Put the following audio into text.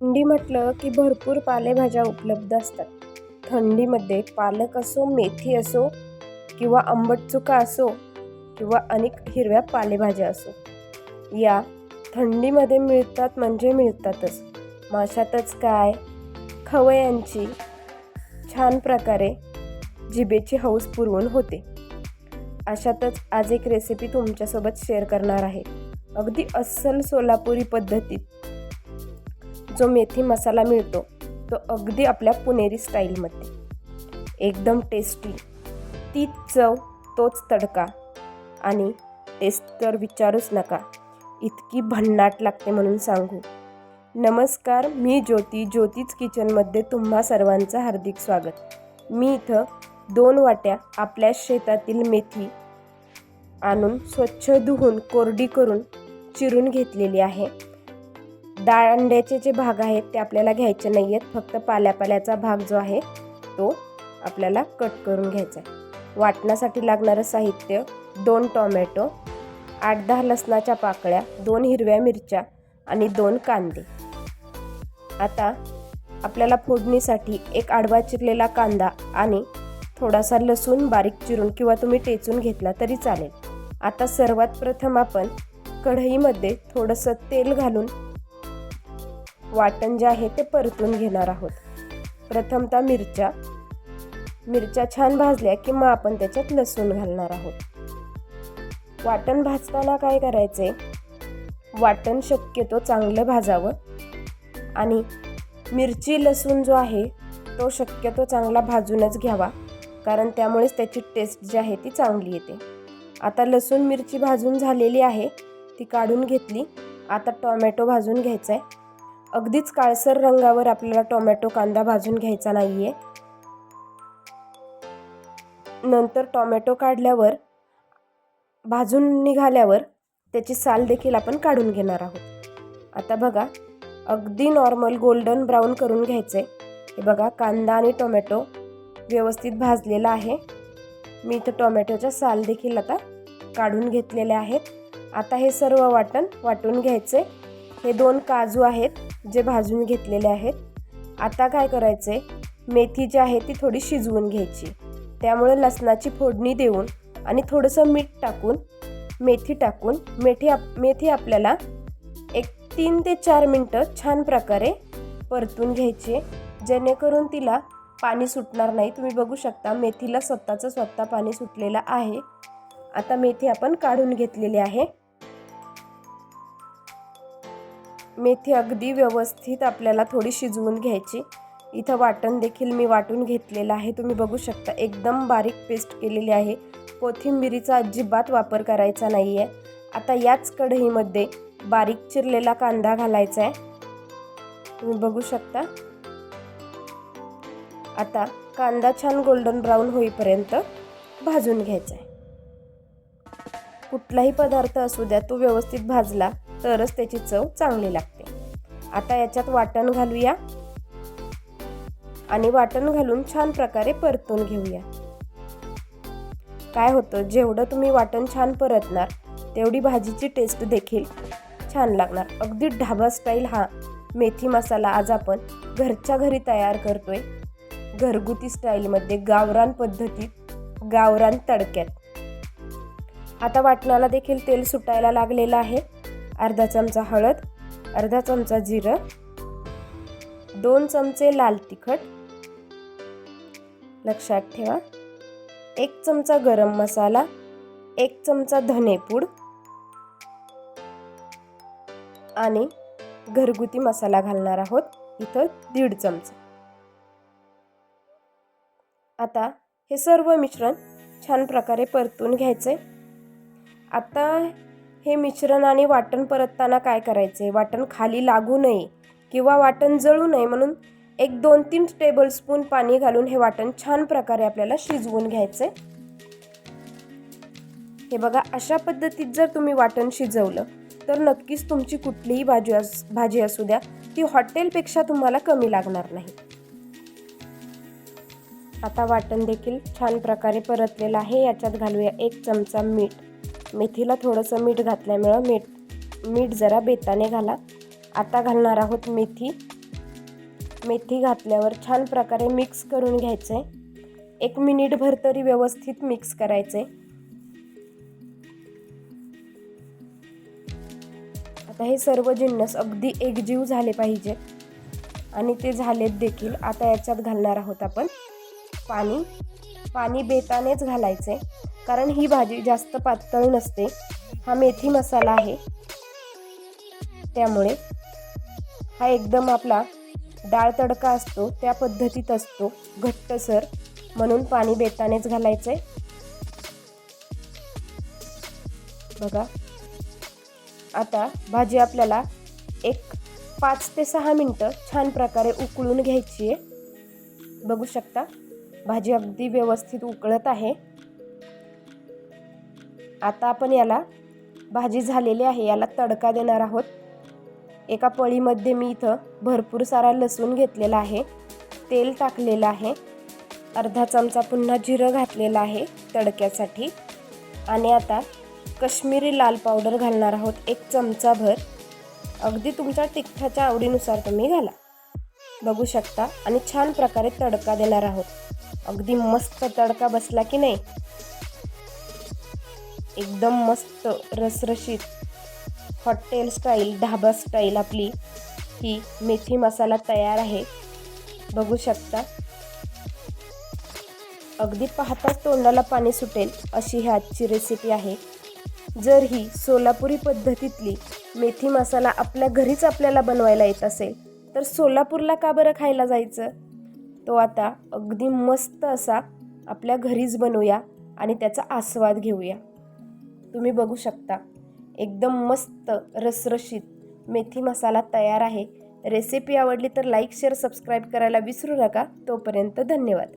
थंडी म्हटलं की भरपूर पालेभाज्या उपलब्ध असतात. थंडीमध्ये पालक असो मेथी असो किंवा आंबट चुका असो किंवा अनेक हिरव्या पालेभाज्या असो. या थंडीमध्ये मिळतात म्हणजे मिळतातच. माशातच काय? खवयांची छान प्रकारे जिभेची हौस पुरवून होते. अशातच आज एक रेसिपी तुमच्यासोबत शेअर करणार आहे. अगदी अस्सल सोलापुरी पद्धतीत जो मेथी मसाला मिळतो तो अगदी आपल्या पुणेरी स्टाईलमध्ये. एकदम टेस्टी तीच चव तोच तडका. आणि टेस्ट तर विचारूच नका. इतकी भन्नाट लागते म्हणून सांगू. नमस्कार मी ज्योती ज्योतीच किचनमध्ये तुम्हा सर्वांचं हार्दिक स्वागत. मी इथं दोन वाट्या आपल्या शेतातील मेथी आणून स्वच्छ धुवून कोरडी करून चिरून घेतलेली आहे. डाळ अंड्याचे जे भाग आहेत ते आपल्याला घ्यायचे नाही आहेत फक्त पाल्यापाल्याचा भाग जो आहे तो आपल्याला कट करून घ्यायचा आहे. वाटण्यासाठी लागणारं साहित्य दोन टोमॅटो आठ दहा लसणाच्या पाकळ्या दोन हिरव्या मिरच्या आणि दोन कांदे. आता आपल्याला फोडणीसाठी एक आडवा चिरलेला कांदा आणि थोडासा लसूण बारीक चिरून किंवा तुम्ही टेचून घेतला तरी चालेल. आता सर्वात प्रथम आपण कढईमध्ये थोडंसं तेल घालून वाटण जे आहे ते परतून घेणार आहोत. प्रथमतः मिरच्या. मिरच्या छान भाजल्या की मग आपण त्याच्यात लसूण घालणार आहोत. वाटण भाजताना काय करायचे वाटण शक्यतो चांगलं भाजावं. आणि मिरची लसूण जो आहे तो शक्यतो चांगला भाजूनच घ्यावा. कारण त्यामुळेच त्याची टेस्ट जी आहे ती चांगली येते. आता लसूण मिरची भाजून झालेली आहे ती काढून घेतली. आता टोमॅटो भाजून घ्यायचा आहे अगदीच काळसर रंगावर आपल्याला टोमॅटो कांदा भाजून घ्यायचा नाही आहे नंतर टोमॅटो काढल्यावर भाजून निघाल्यावर त्याची साल देखील आपण काढून घेणार आहोत. आता बघा अगदी नॉर्मल गोल्डन ब्राऊन करून घ्यायचं आहे हे बघा कांदा आणि टोमॅटो व्यवस्थित भाजलेला आहे. मी इथं टोमॅटोच्या साल देखील आता काढून घेतलेल्या आहेत. आता हे सर्व वाटण वाटून घ्यायचे हे दोन काजू आहेत. जे भाजून घेतलेले आहेत आता काय करायचे? मेथी जी आहे ती थोडी शिजवून घ्यायची. त्यामुळे लसणाची फोडणी देऊन आणि थोडंसं मीठ टाकून मेथी टाकून मेथी आप मेथी आपल्याला एक तीन ते चार मिनटं छान प्रकारे परतून घ्यायची जेणेकरून तिला पाणी सुटणार नाही. तुम्ही बघू शकता मेथीला स्वतःचं स्वतः पाणी सुटलेलं आहे. आता मेथी आपण काढून घेतलेली आहे. मेथी अगदी व्यवस्थित आपल्याला थोडी शिजवून घ्यायची. इथं वाटण देखील मी वाटून घेतलेलं आहे. तुम्ही बघू शकता एकदम बारीक पेस्ट केलेली आहे. कोथिंबिरीचा अजिबात वापर करायचा नाही आहे आता याच कढईमध्ये बारीक चिरलेला कांदा घालायचा आहे तुम्ही बघू शकता. आता कांदा छान गोल्डन ब्राऊन होईपर्यंत भाजून घ्यायचा आहे कुठलाही पदार्थ असू द्या तो व्यवस्थित भाजला तरच त्याची चव चांगली लागते. आता याच्यात वाटण घालूया. आणि वाटण घालून छान प्रकारे परतून घेऊया. काय होतं जेवढं तुम्ही वाटण छान परतणार तेवढी भाजीची टेस्ट देखील छान लागणार. अगदी ढाबा स्टाईल हा मेथी मसाला आज आपण घरच्या घरी तयार करतोय. घरगुती स्टाईलमध्ये गावरान पद्धतीत गावरान तडक्यात. आता वाटणाला देखील तेल सुटायला लागलेलं आहे. अर्धा चमचा हळद अर्धा चमचा जिरं दोन चमचे लाल तिखट लक्षात ठेवा. एक चमचा गरम मसाला एक चमचा धनेपूड आणि घरगुती मसाला घालणार आहोत इथं दीड चमचा. आता हे सर्व मिश्रण छान प्रकारे परतून घ्यायचे आता हे मिश्रण आणि वाटण परतताना काय करायचे? वाटण खाली लागू नये किंवा वाटण जळू नये म्हणून एक दोन तीन टेबलस्पून पाणी घालून हे वाटण छान प्रकारे आपल्याला शिजवून घ्यायचे. हे बघा अशा पद्धतीत जर तुम्ही वाटण शिजवलं तर नक्कीच तुमची कुठलीही भाजी अस भाजी असू द्या ती हॉटेलपेक्षा तुम्हाला कमी लागणार नाही. आता वाटण देखील छान प्रकारे परतलेलं आहे. याच्यात घालूया एक चमचा मीठ. मेथीला थोडंसं मीठ घातल्यामुळं मीठ मीठ जरा बेताने घाला. आता घालणार आहोत मेथी. मेथी घातल्यावर छान प्रकारे मिक्स करून घ्यायचं आहे एक मिनिटभर तरी व्यवस्थित मिक्स करायचं आहे आता हे सर्व जिन्नस अगदी एकजीव झाले पाहिजे आणि ते झालेत देखील. आता याच्यात घालणार आहोत आपण. पाणी पाणी बेतानेच घालायचं. आहे कारण ही भाजी जास्त पातळ नसते. हा मेथी मसाला आहे. त्यामुळे हा एकदम आपला डाळ तडका असतो त्या पद्धतीत असतो. घट्टसर म्हणून पाणी बेतानेच घालायचं. आहे बघा. आता भाजी आपल्याला एक पाच ते सहा मिनटं छान प्रकारे उकळून घ्यायची आहे. बघू शकता? भाजी अगदी व्यवस्थित उकळत आहे. आता आपण याला भाजी झालेली आहे याला तडका देणार आहोत. एका पळीमध्ये मी इथं भरपूर सारा लसूण घेतलेला आहे तेल टाकलेलं आहे अर्धा चमचा पुन्हा जिरं घातलेलं आहे तडक्यासाठी. आणि आता कश्मीरी लाल पावडर घालणार आहोत एक चमचाभर. अगदी तुमच्या तिखटाच्या आवडीनुसार तुम्ही घाला. बघू शकता आणि छान प्रकारे तडका देणार आहोत. अगदी मस्त तडका बसला की नाही? एकदम मस्त रसरशीत हॉटेल स्टाईल ढाबा स्टाईल आपली ही मेथी मसाला तयार आहे. बघू शकता. अगदी पाहताच तोंडाला पाणी सुटेल अशी ही आजची रेसिपी आहे. जर ही सोलापुरी पद्धतीतली मेथी मसाला आपल्या घरीच आपल्याला बनवायला येत असेल तर सोलापूरला का बरं खायला जायचं? तो आता अगदी मस्त असा आपल्या घरीच बनवूया आणि त्याचा आस्वाद घेऊया. तुम्ही बघू शकता एकदम मस्त रसरशीत मेथी मसाला तयार आहे. रेसिपी आवडली तर लाईक शेअर सबस्क्राईब करायला विसरू नका. तोपर्यंत धन्यवाद.